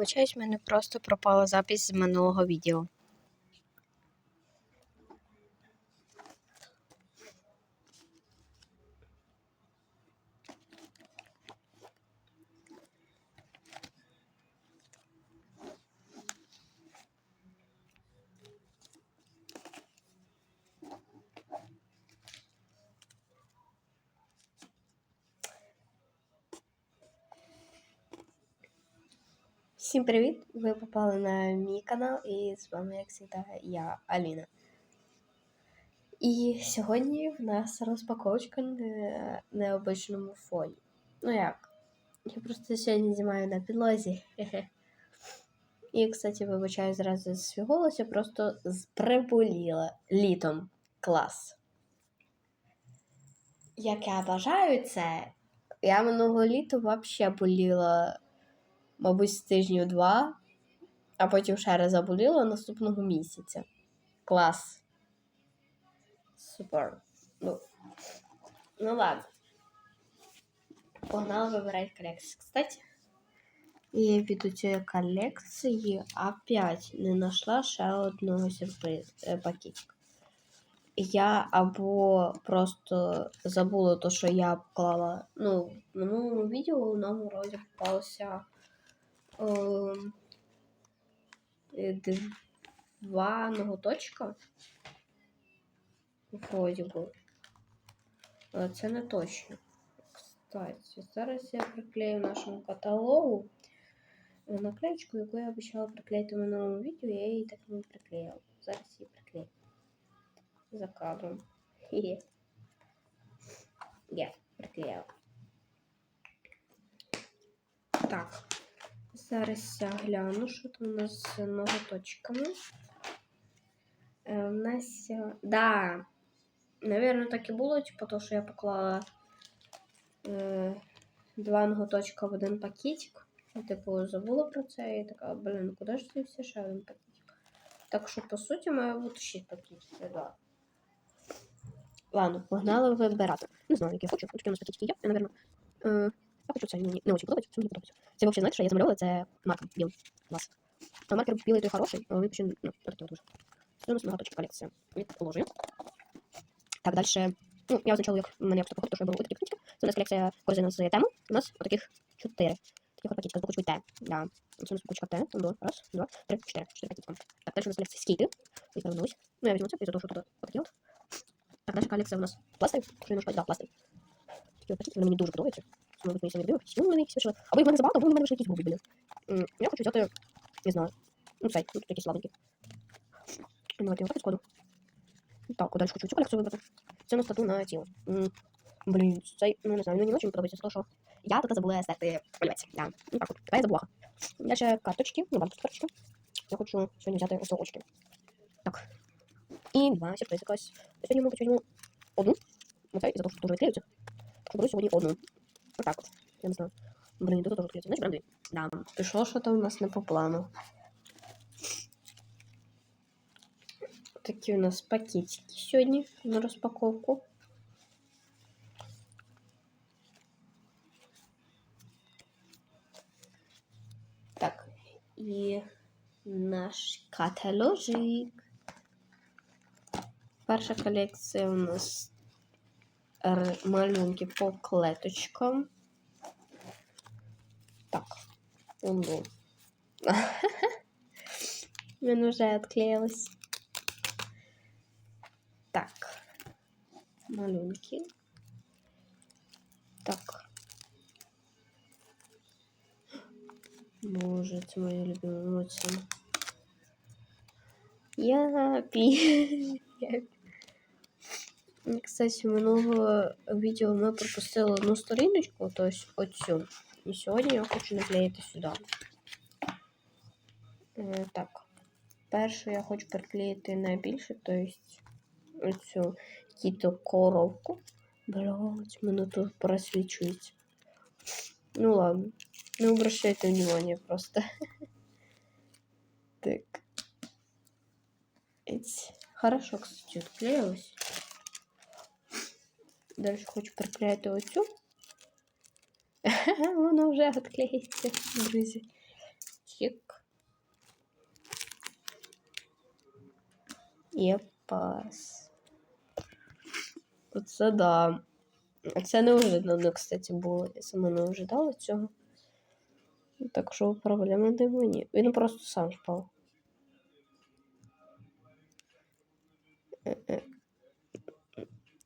вибачаюсь, в мене просто пропала запись з минулого відео. Всім привіт! Ви попали на мій канал і з вами, як завжди, я Аліна. І сьогодні в нас розпаковочка на необичному фоні. Ну як? Я просто сьогодні знімаю на підлозі. І, кстати, вибачаю зразу за свій голос, я просто приболіла літом. Клас. Як я бажаю це, я минулого літа взагалі боліла мабуть, з тижнів два, а потім ще раз заболіла наступного місяця. Клас. Супер. Ну, ну ладно. Погнали вибирати колекцію. Кстати, я від цієї колекції опять не знайшла ще одного сюрпризу е, пакетика. Я або просто забула то, що я поклала. Ну, в минулому відео нам вроді попався е, два ноготочка. Вроді би. Але це не точно. Кстати, зараз я приклею нашому каталогу наклеечку, яку я обіцяла приклеїти в минулому відео, я її так не приклеїла. Зараз її приклею. За кадром. Хе-хе. Я приклеїла. Так. Зараз я гляну, що там у нас з ноготочками. Е, у нас. е, Да. Наверно, так і було, типу, то, що я поклала е, два ноготочка в один пакетик. Я, типу, забула про це і така, блін, куди ж це все ще один пакетик? Так що, по суті, має бути 6 пакетиків, да. Ладно, погнали вибирати. Не знаю, які я хочу. Такі у нас пакетики є. Я, наверно, е, я хочу це, мені не дуже подобається, це мені подобається. Це взагалі, знаєте, що я замальовувала, це маркер білий. Клас. А маркер білий той хороший, але він ще, ну, такий дуже. Це у нас ноготочка колекція. Відположую. Так, дальше. Ну, я означала, як мене якось походить, що я беру такі пакетики. Це у нас колекція корзина з тему. У нас отаких чотири. Таких от пакетика з буквочкою Т. Да. Це у нас буквочка Т. Там було. Раз, два, три, чотири. Чотири пакетика. Так, дальше у нас колекція скейти. І повернулись. Ну, я візьму це, із-за того, що тут отакі от. Так, дальше колекція у нас пластир. Що я немножко, да, пластир. Такі от пакети, вони мені дуже подобаються. Мабуть, мені самі любимі. Ну, вони якісь вийшли. Або їх в мене забагато, або в мене вийшли якісь грубі, блін. Я хочу взяти, не знаю. Ну, цей, ну, тут такі слабенькі. Ну, Давайте його так сходу. Так, далі хочу цю колекцію вибрати. Це у нас тату на тіло. Блін, цей, ну не знаю, мені не дуже подобається, того, що я тут забула стерти олівець. Да. Ну так от, тепер я забула. Далі карточки, ну банківські карточки. Я хочу сьогодні взяти ось очки. Так. І два сюрпризи якось. Сьогодні, мабуть, візьму одну. Оце, із-за того, що дуже відкриються. Так що беру сьогодні одну. Отак от. Я не знаю. Блін, тут теж відкриються. Знаєш, бренди? Да. Пішло, там у нас не по плану. Такі у нас пакетики сьогодні на розпаковку. Так, і наш каталожик. Перша колекція у нас малюнки по клеточкам. Так, он был. Він уже отклеилась. Так. Малюнки. Так. Боже, це моя любима емоція. Япі. Кстати, минулого відео ми пропустили одну сторіночку, тобто оцю. І сьогодні я хочу наклеїти сюди. Е, так. Першу я хочу приклеїти найбільше, тобто оцю кіто коровку. Блять, мене тут просвічується. Ну ладно. Не обращайте внимания просто. Так. Хорошо, кстати, отклеилась. Дальше хочу приклеїти оцю. Воно вже відклеїться, друзі. Чик. Єпас. Оце да. Це неожиданно, кстати, було. Я сама не ожидала цього. Так що проблема не мені. Він просто сам впав. Е-е.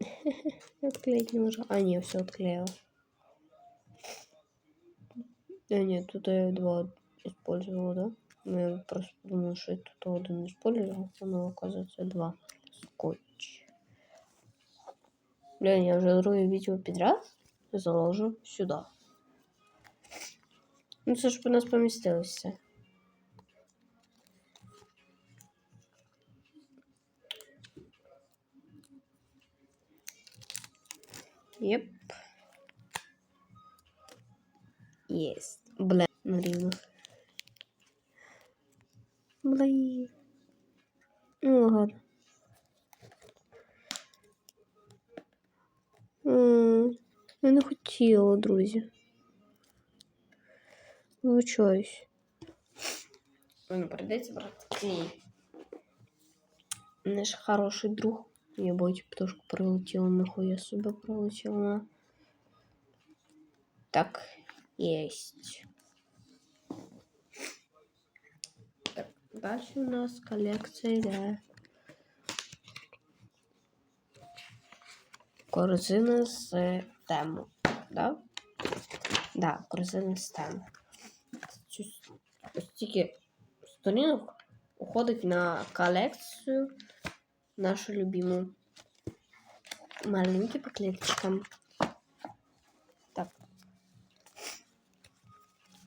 Отклеить не. А, ні, все отклеила. А, нет, тут я два использовала, да? Ну, я просто думала, что я тут один использовал, но оказывается два. Скотч. Блин, я уже другое видео подряд заложу сюда. Ну, це ж у нас помістилося. Єп. Єсть. Бля, на рівно. Блин. Ну ладно. Я не хотіла, друзі. Вибачаюсь. Ну, прийдеться брати клей. Наш хороший друг. Я боюсь, пташку прилетіла, нахуя себе прилетіла. Так, есть. Так, дальше у нас коллекция, да. Корзина з тему, да? Да, корзина з тему. Цю- Ось тільки сторінок уходить на колекцію нашу любиму. Маленький по клеточкам. Так.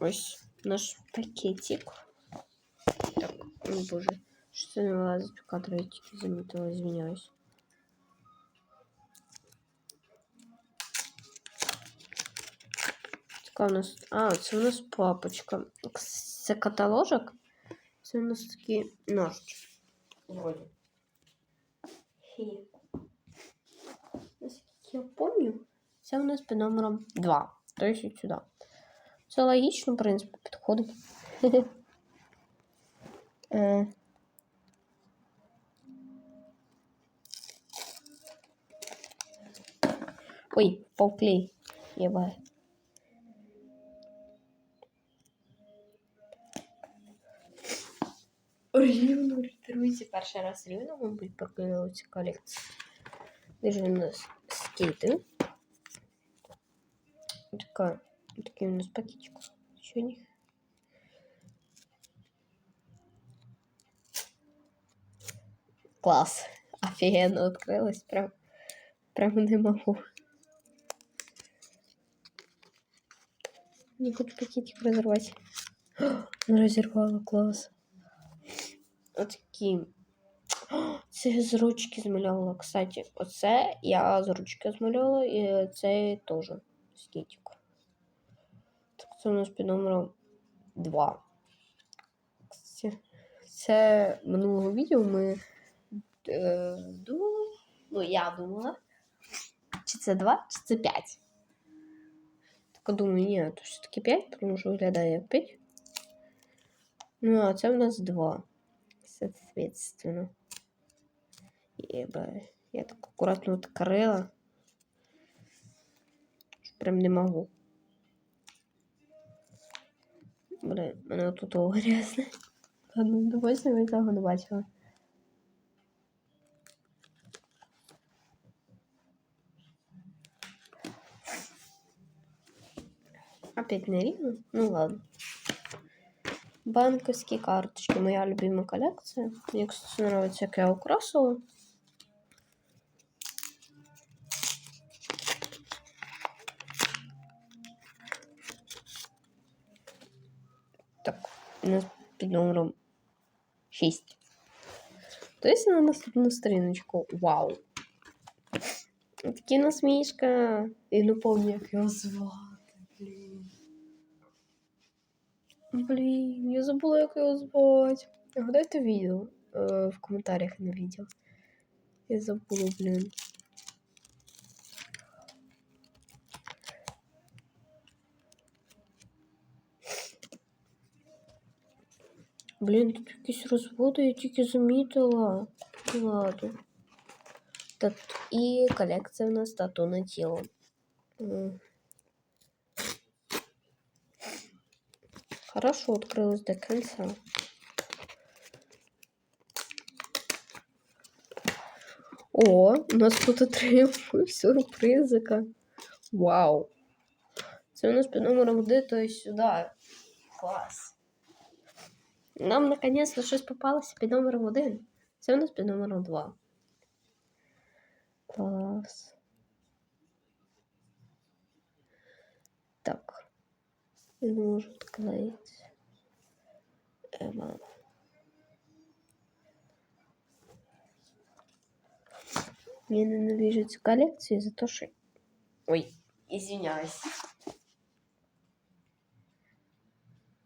Ось наш пакетик. Так, о боже. Що це не вилазить в кадр, я тільки замітила, звиняюсь. Така у нас. А, це у нас папочка. Це каталожок. Це у нас такі ножички. Вроді. Хі. Наскільки я пам'ятаю, це у нас під номером 2. Тобто сюди. Це логічно, в принципі, підходить. Е. Ой, впав клей. Єбай. Рівно, друзі, перший раз рівно, мабуть, покинули цю колекцію. Дуже у нас скейти. Така, такий у нас пакетик. Що них? Класс. Офигенно открылась. Прям, прям не могу. Не хочу пакетик разорвать. Ну, разорвала, класс. Отакі. Це з ручки змальовувала. Кстати, оце я з ручки змальовувала, і це теж скетик. Так, це у нас під номером 2. Кстати, це минулого відео ми е, думали. Ну, я думала. Чи це 2, чи це 5. Так думаю, ні, то все-таки 5, тому що виглядає як 5. Ну, а це у нас 2. Соответственно. Ебать. Я так аккуратно открыла. Що Прям не могу. Блин, мене тут грязне. Ладно, допустим, я цього не бачила. Опять рівно? Ну ладно. Банковські карточки. Моя любима колекція. Мені, кстати, нравится, як я украсила. Так, у нас під номером 6. Тобто на наступну сторіночку. Вау! Такий у нас мішка. І не пам'ятаю, як його звати, блін. Блін, я забула, як його звати. Гадайте відео е, в коментарях на відео. Я забула, блін. Блін, тут якісь розводи, я тільки замітила. Ладно. Так, і колекція у нас тату на тіло. Хорошо открылась до конца. О, у нас тут отримує сюрпризика. Вау. Це у нас під номером 1, то есть сюди. Клас. Нам наконец-то щось попалося під номером 1. Це у нас під номером 2. Клас. Так. Не можу відклеїти. Ема. Я ненавижу цю колекцію за те, що... Ой, извиняюсь.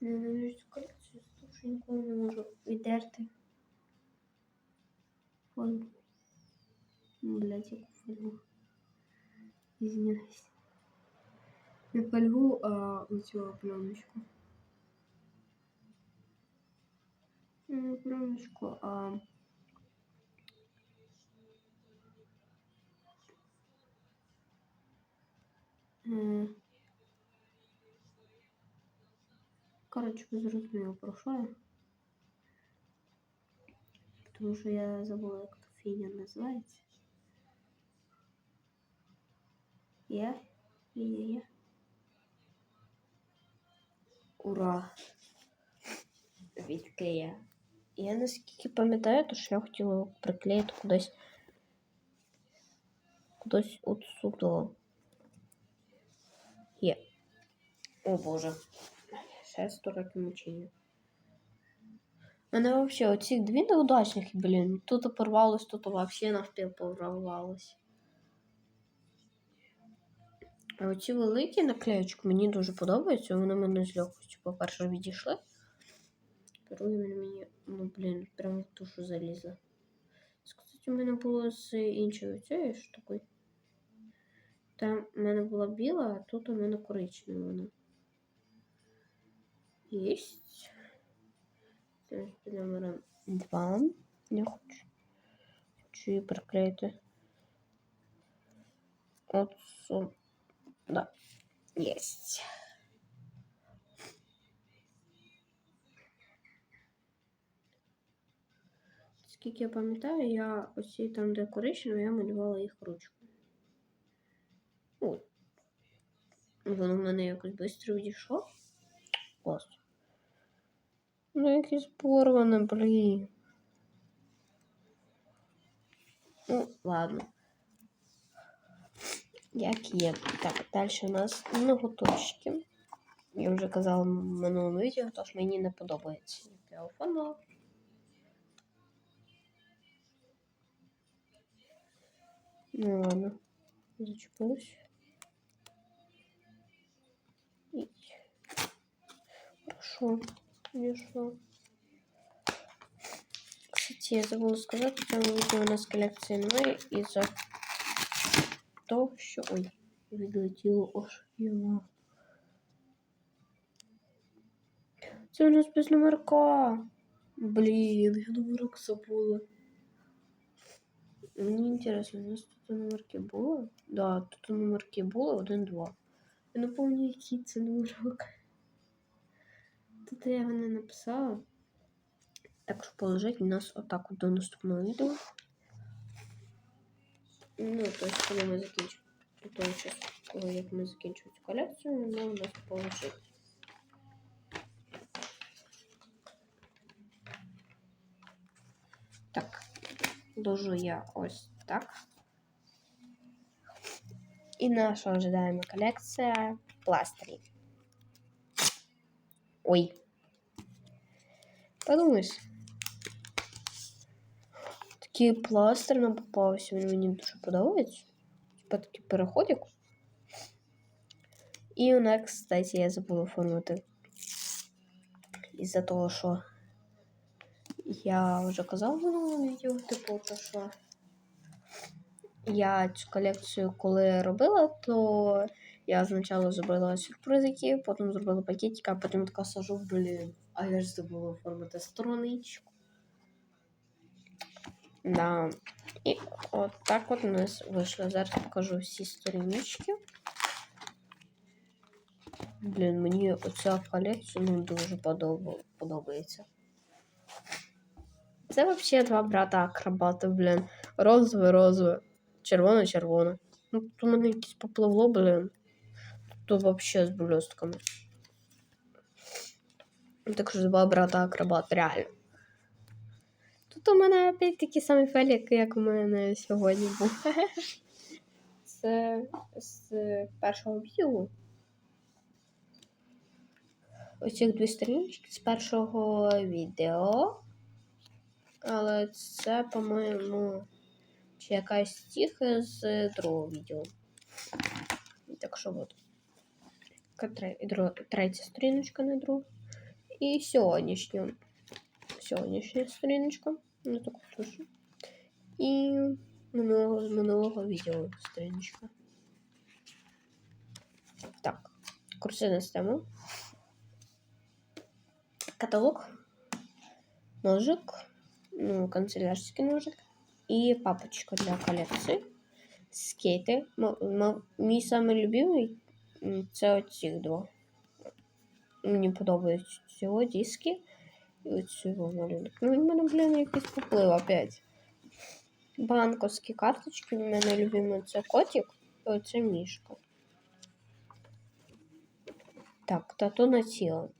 Ненавижу цю колекцію за те, що ніколи не можу віддерти. Фольгу. Ну, блядь, яку фольгу. Извиняюсь. Не фольгу, а оцю пленочку. Не пленочку, а... Е, Коротше, ви зрозуміли, про що я. Тому що я забула, як та фігня називається. Я? Я, я. Ура! Відклея. Я наскільки пам'ятаю, то що я хотіла його приклеїти кудись. Кудись от сюди. Є. О боже. Ще 100 років мучення. У мене взагалі оці дві неудачних, блін. Тут порвалось, тут взагалі навпіл порвалось. А оці великі наклеєчки мені дуже подобаються. Вони мене з легкостю, по-перше, відійшли. Друге, мені, ну, блін, прям в душу залізли. Кстати, у мене було з іншою цією штукою. Там у мене була біла, а тут у мене коричнева вона. Єсть. Номером 2. Я хочу. Хочу її приклеїти. От су- Да. Єсть. Скільки я пам'ятаю, я оці там, де я малювала їх ручкою. Ой. Воно в мене якось швидко відійшло. Клас. Ну, якесь порване, блін. Ну, ладно. Як є. Так, далі у нас ноготочки. Я вже казала в минулому відео, тож мені не подобається. як Я оформила. Ну ладно. Зачепилась. И... Хорошо. Хорошо. Кстати, я забула сказати, в цьому відео у нас колекція немає із-за того, що... Ой, відлетіло аж його. Це у нас без номерка. Блін, я номерок забула. Мені інтересно, у нас тут номерки було? Да, тут номерки було один-два. Я не пам'ятаю, який це номерок. Тут я його не написала. Так що положить нас отак от до наступного відео. Ну, то есть, коли ми закінчимо. То час, коли як ми закінчимо цю колекцію, вона у нас положить. Так, ложу я ось так. І наша ожидаема колекція пластирів. Ой. Подумаєш. Такий пластир нам попався, він мені дуже подобається. Типа такий переходик. І у нас, кстати, я забула оформити. Із-за того, що я вже казала в минулому відео, типу, то що я цю колекцію коли робила, то я спочатку зробила сюрпризики, потім зробила пакетики, а потім така сажу, блін, А я ж забула оформити страничку. Да. І от так от у нас вийшло. Зараз покажу всі сторіночки. Блін, мені оця колекція ну, дуже подоба- подобається. Це взагалі два брата акробати, блін. Розове, розове, червоне, червоне. Ну, тут у мене якесь попливло, блін. Тут взагалі з блістками. Так що два брата акробат, реально. Тут у мене опять такий самий фелік, як у мене сьогодні був. Це з першого відео. Оці дві сторіночки з першого відео. Але це, по-моєму, чи якась стіха з другого відео. Так що от. Третя сторіночка на другу. І сьогоднішня. Сьогоднішня сторіночка. Ну так пишу. І минулого, з минулого відео сторіночка. Так. Курсивна система. Каталог. Ножик. Ну, канцелярський ножик. І папочка для колекції. Скейти. Мій самий любимий це оці два. Мені подобаються цього диски. І оцього малюнок. Ну, в мене, блін, якийсь поплив опять. Банковські карточки. У мене любимий це котик. І оце мішка. Так, тату на тіло.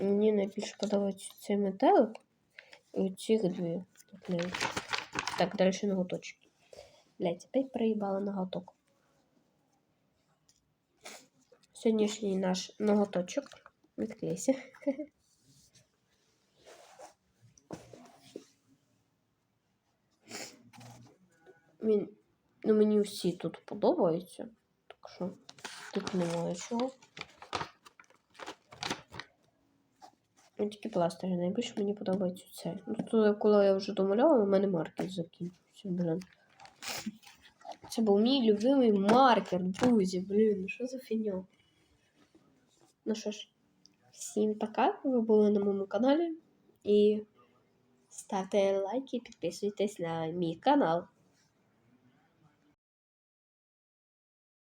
Мені найбільше подобається цей метелик. І оці дві. Так, далі ноготочки. Блять, опять проїбала ноготок. Сьогоднішній наш ноготочок. Відклейся. Він, ну мені всі тут подобаються. Так що тут немає чого. Ну, тільки пластирі найбільше мені подобається це. Ну, тут, коли я вже домаляла, у мене маркер закінчився, блін. Це був мій любимий маркер, друзі, блін, що за фігня. Ну що ж, всім пока, ви були на моєму каналі. І ставте лайки, підписуйтесь на мій канал.